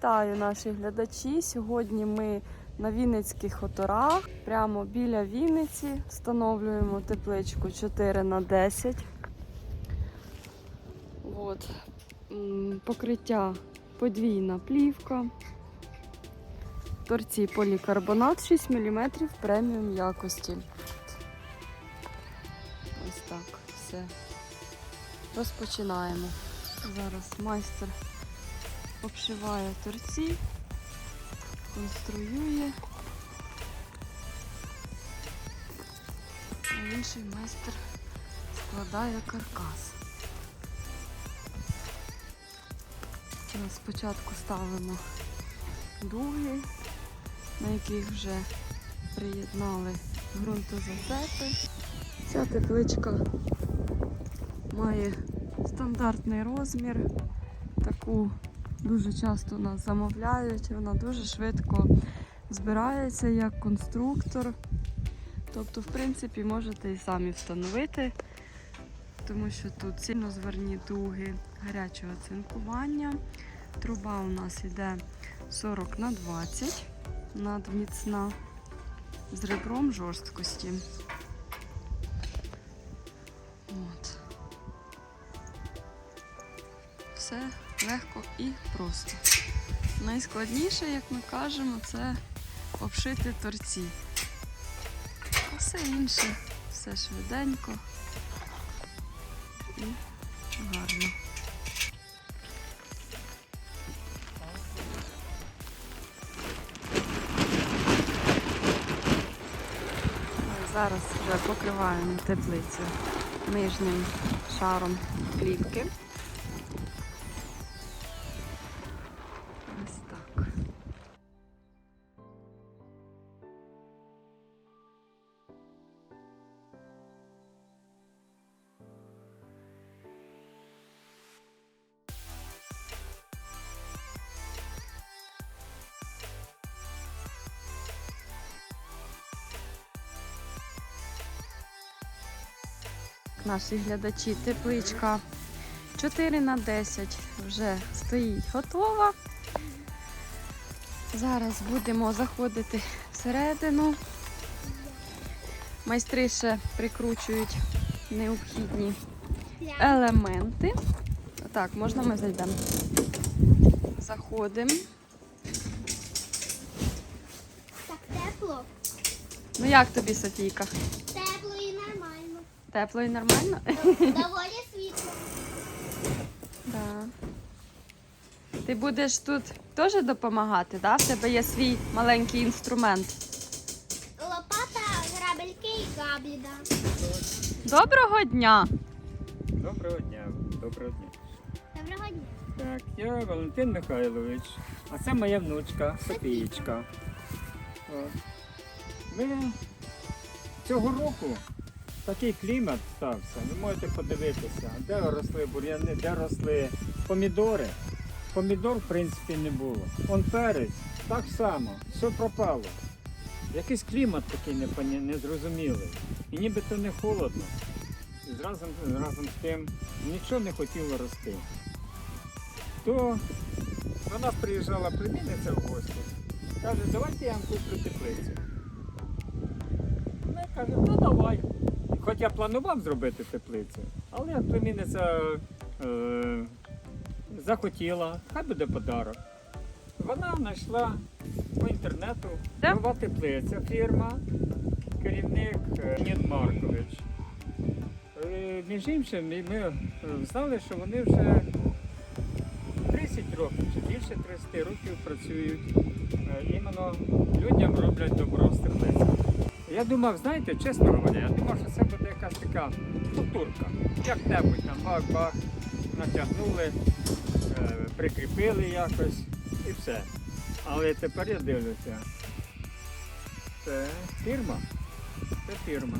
Вітаю наші глядачі. Сьогодні ми на Вінницьких хуторах. Прямо біля Вінниці встановлюємо тепличку 4 на 10. От. Покриття подвійна плівка. Торці полікарбонат 6 мм преміум якості. Ось так все. Розпочинаємо. Зараз майстер обшиває торці, конструює. А інший майстер складає каркас. Спочатку ставимо дуги, на яких вже приєднали ґрунтозацепи. Ця тепличка має стандартний розмір. Таку дуже часто нас замовляють. Вона дуже швидко збирається як конструктор. Тобто, в принципі, можете і самі встановити, тому що тут цільнозварні дуги гарячого цинкування. Труба у нас йде 40 на 20 надміцна з ребром жорсткості. Легко і просто. Найскладніше, як ми кажемо, це обшити торці. А все інше, все швиденько і гарно. Зараз вже покриваємо теплицю нижнім шаром плівки. Наші глядачі, тепличка 4 на 10 вже стоїть готова. Зараз будемо заходити всередину. Майстри ще прикручують необхідні елементи. Так, можна ми зайдемо. Заходимо. Так тепло. Ну як тобі, Софійка? Тепло і нормально. Доволі світло. Да. Ти будеш тут теж допомагати, да? В тебе є свій маленький інструмент. Лопата, грабельки і каблі, да. Доброго дня! Доброго дня, доброго дня. Доброго дня. Так, я Валентин Михайлович, а це моя внучка Софієчка. От. Ми цього року такий клімат стався. Ви можете подивитися, де росли бур'яни, де росли помідори. Помідор, в принципі, не було. Он перець, так само, все пропало. Якийсь клімат такий незрозумілий. І нібито не холодно. І разом, разом з тим нічого не хотіло рости. То до нас приїжджала племінниця в гості. Каже, давайте я вам куплю теплицю. Ми каже, ну давай. Хоч я планував зробити теплицю, але племінниця е, захотіла, хай буде подарок. Вона знайшла по інтернету Де? нова теплиця, фірма, керівник е, Нід Маркович. Е, Між іншим, ми ми, е, знали, що вони вже 30 років чи більше 30 років працюють. е, Іменно людям роблять добро з теплиці. Я думав, знаєте, чесно говоря, я думав, що це буде якась така структурка. Як-небудь там бах-бах, натягнули, е, прикріпили якось і все. Але тепер я дивлюся. Це фірма. Це фірма.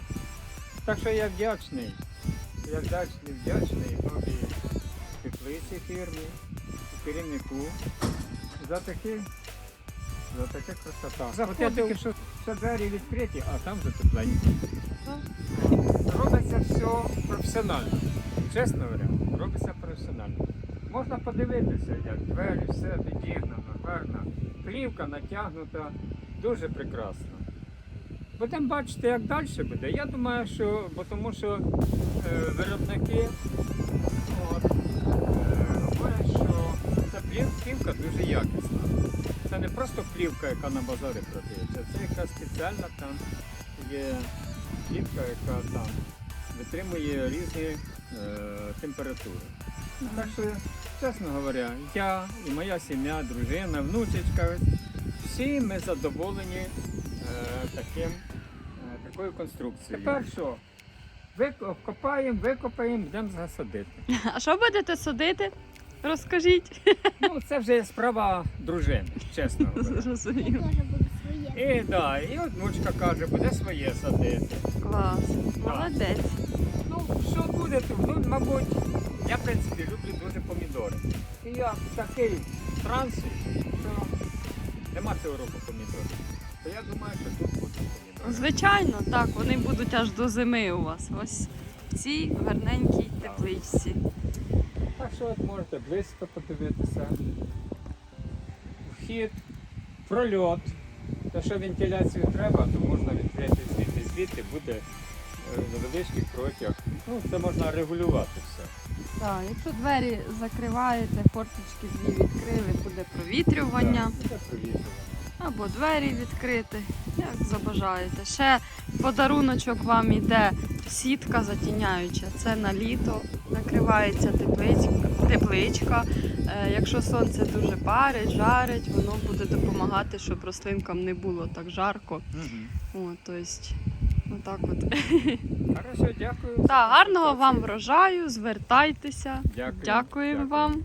Так що я вдячний. Я вдячний, вдячний новій теплиці фірмі, керівнику за такі. За таке красота. От я тільки що все двері відкриті, а там все професіонально. Чесно говоря, робиться професіонально. Можна подивитися, як двері, все відігнано, так плівка натягнута, дуже прекрасно. Будемо бачити, як далі буде. Я думаю, що бо тому що е, виробники от, е, що ця плівка дуже якісна. Це не просто плівка, яка на базарі продається, це якась спеціальна там є плівка, яка там витримує різні е, температури. Так що, чесно говоря, я і моя сім'я, дружина, внучечка, всі ми задоволені е, таким, е, такою конструкцією. Тепер що? Викопаємо, викопаємо, будемо засадити. А що будете садити? Розкажіть. Ну, це вже справа дружини, чесно говоря. Я І, да, і от внучка каже, буде своє садити. Клас. Молодець. Ну, що буде тут? Ну, мабуть, я, в принципі, люблю дуже помідори. І я такий в трансі, що нема цього року помідорів. То я думаю, що тут будуть помідори. Звичайно, так, вони будуть аж до зими у вас. Ось в цій гарненькій тепличці. Так що от можете близько подивитися. Вхід, прольот. Те, що вентиляцію треба, то можна відкрити звідти. Звідти буде е, невеличкий протяг. Ну, це можна регулювати все. Так, якщо двері закриваєте, форточки дві відкрили, буде провітрювання. Так, буде провітрювання. Або двері відкрити, як забажаєте. Ще подаруночок вам іде сітка затіняюча. Це на літо накривається тепличка. тепличка. Е, якщо сонце дуже парить, жарить, воно буде допомагати, щоб рослинкам не було так жарко. Угу. О, тобто, отак от. Хорошо, дякую. Так, гарного вам врожаю, звертайтеся. Дякую. Дякуємо Дякую. вам.